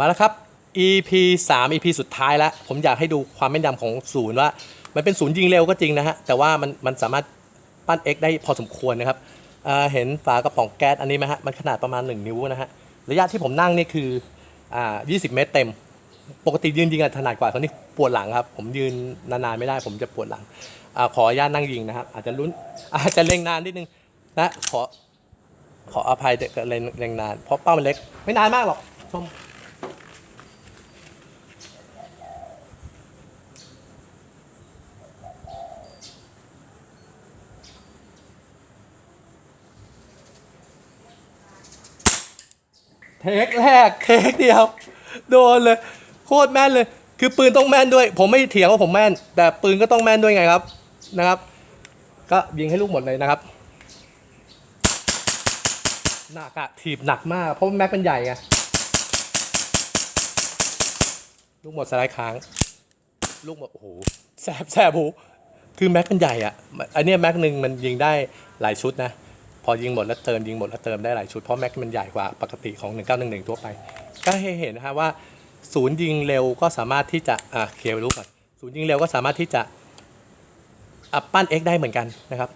มาแล้วครับ EP 3 EP สุดท้ายแล้ว ผมอยากให้ดูความแม่นยำของศูนย์ว่า มันเป็นศูนย์ยิงเร็วก็จริงนะฮะ แต่ว่ามันมันสามารถปั้น X ได้พอสมควรนะครับเเห็นฝากระป๋องแก๊สอันนี้ไหมฮะ มันขนาดประมาณ 1 นิ้วนะฮะ ระยะที่ผมนั่งนี่คืออ่า20 เมตรเต็ม ปกติยืนยิงอะถนัดกว่าคนนี้ปวดหลังครับ ผมยืนนานๆไม่ได้ ผมจะปวดหลังอขออนุญาตนั่งยิงนะครับ อาจจะลุ้น อาจจะเล็งนานนิดนึงนะ ขอ ขออภัยเด็กเล็งนาน เพราะเป้ามันเล็ก ไม่นานมากหรอก ชม เทคแรกเทคเดียว โดนเลย โคตรแม่นเลย คือปืนต้องแม่นด้วย ผมไม่เถียงว่าผมแม่น แต่ปืนก็ต้องแม่นด้วยไงครับนะครับ ก็ยิงให้ลูกหมดเลยนะครับหนักอะถีบหนักมาก เพราะแม็กเป็นใหญ่ไงลูกหมดสไลด์ค้าง ลูกหมดโอ้โหแสบแสบหูคือแม็กเป็นใหญ่อะอันเนี้ยแม็กหนึ่งมันยิงได้หลายชุดนะ พอยิงหมดแล้วเติมยิงหมดแล้วเติมได้หลายชุด เพราะแม็กมันใหญ่กว่าปกติของ 1911 ทั่วไป ก็ให้เห็นนะฮะว่าศูนย์ยิงเร็วก็สามารถที่จะอ่าเคลียร์ไปรู้ก่อนศูนย์ยิงเร็วก็สามารถที่จะอะปั้น X ได้เหมือนกันนะครับ